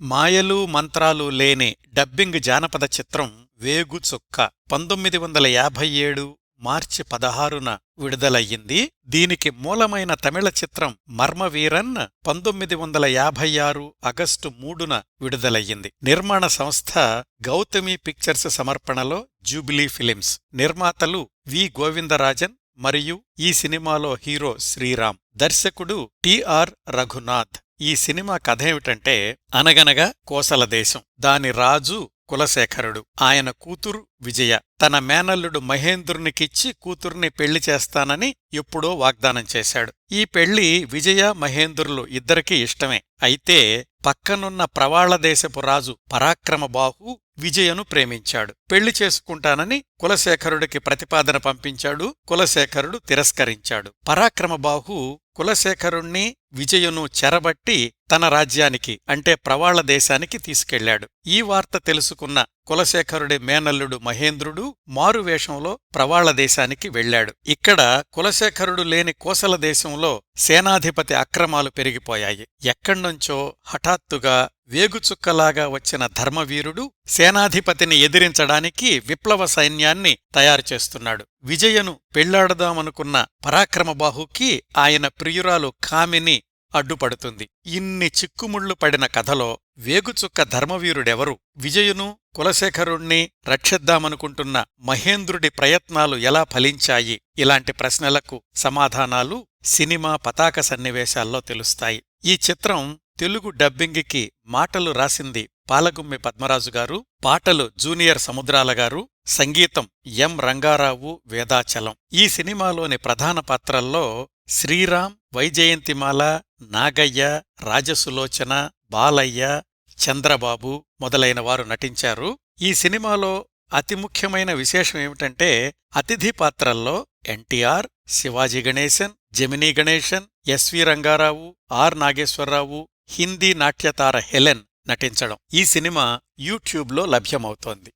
మాయలు మంత్రాలు లేని డబ్బింగ్ జానపద చిత్రం వేగు చుక్క. పంతొమ్మిది వందల యాభై ఏడు మార్చి పదహారున విడుదలయ్యింది. దీనికి మూలమైన తమిళ చిత్రం మర్మవీరన్ పంతొమ్మిది వందల యాభై ఆరు ఆగస్టు మూడున విడుదలయ్యింది. నిర్మాణ సంస్థ గౌతమి పిక్చర్స్ సమర్పణలో జూబిలీ ఫిలిమ్స్. నిర్మాతలు వి గోవిందరాజన్ మరియు ఈ సినిమాలో హీరో శ్రీరామ్. దర్శకుడు టిఆర్ రఘునాథ్. ఈ సినిమా కథేమిటంటే అనగనగా కోసల దేశం. దాని రాజు కులశేఖరుడు. ఆయన కూతురు విజయ. తన మేనల్లుడు మహేంద్రునికిచ్చి కూతుర్ని పెళ్ళి చేస్తానని ఎప్పుడో వాగ్దానం చేశాడు. ఈ పెళ్ళి విజయ మహేంద్రులు ఇద్దరికీ ఇష్టమే. అయితే పక్కనున్న ప్రవాళదేశపు రాజు పరాక్రమబాహు విజయను ప్రేమించాడు. పెళ్ళి చేసుకుంటానని కులశేఖరుడికి ప్రతిపాదన పంపించాడు. కులశేఖరుడు తిరస్కరించాడు. పరాక్రమబాహు కులశేఖరుణ్ణి విజయును చెరబట్టి తన రాజ్యానికి అంటే ప్రవాళ దేశానికి తీసుకెళ్ళాడు ఈ వార్త తెలుసుకున్న కులశేఖరుడి మేనల్లుడు మహేంద్రుడు మారువేషంలో ప్రవాళ దేశానికి వెళ్ళాడు ఇక్కడ కులశేఖరుడు లేని కోసల దేశంలో సేనాధిపతి అక్రమాలు పెరిగిపోయాయి. ఎక్కడ్నుంచో హఠాత్తుగా వేగుచుక్కలాగా వచ్చిన ధర్మవీరుడు సేనాధిపతిని ఎదిరించడానికి విప్లవ సైన్యాన్ని తయారు చేస్తున్నాడు. విజయను పెళ్ళాడదామనుకున్న పరాక్రమబాహుకి ఆయన ప్రియురాలు కామిని అడ్డుపడుతుంది. ఇన్ని చిక్కుముళ్ళు పడిన కథలో వేగుచుక్క ధర్మవీరుడెవరు? విజయును కులశేఖరుణ్ణి రక్షిద్దామనుకుంటున్న మహేంద్రుడి ప్రయత్నాలు ఎలా ఫలించాయి? ఇలాంటి ప్రశ్నలకు సమాధానాలు సినిమా పతాక సన్నివేశాల్లో తెలుస్తాయి. ఈ చిత్రం తెలుగు డబ్బింగికి మాటలు రాసింది పాలగుమ్మి పద్మరాజు గారు పాటలు జూనియర్ సముద్రాల గారు సంగీతం ఎం రంగారావు వేదాచలం. ఈ సినిమాలోని ప్రధాన పాత్రల్లో శ్రీరామ్ వైజయంతిమాల నాగయ్య రాజసులోచన బాలయ్య చంద్రబాబు మొదలైన వారు నటించారు. ఈ సినిమాలో అతి ముఖ్యమైన విశేషం ఏమిటంటే అతిథి పాత్రల్లో NTR Shivaji Ganesan Gemini Ganesan S V Rangarao R Nageswararao Hindi నాట్యతార Helen నటించడం ఈ సినిమా యూట్యూబ్లో లభ్యమవుతోంది.